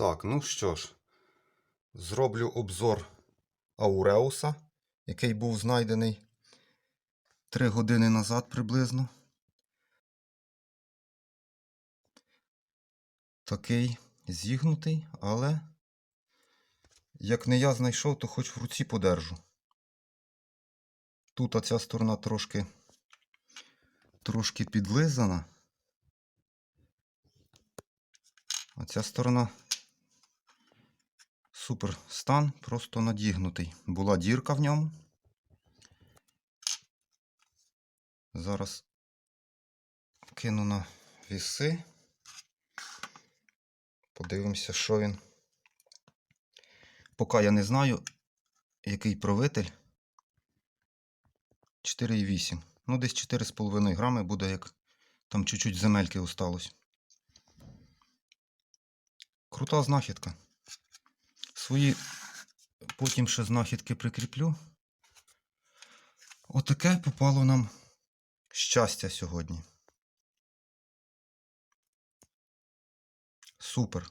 Так, ну що ж, зроблю обзор Ауреуса, який був знайдений 3 години назад приблизно. Такий зігнутий, але як не я знайшов, то хоч в руці подержу. Тут оця сторона трошки, трошки підлизана. А ця сторона супер стан, просто надігнутий. Була дірка в ньому. Зараз кину на віси. Подивимося, що він. Поки я не знаю, який правитель. 4,8. Ну, десь 4,5 грами буде, як там чуть-чуть земельки осталось. Крута знахідка. Свої потім ще знахідки прикріплю. Отаке попало нам щастя сьогодні. Супер.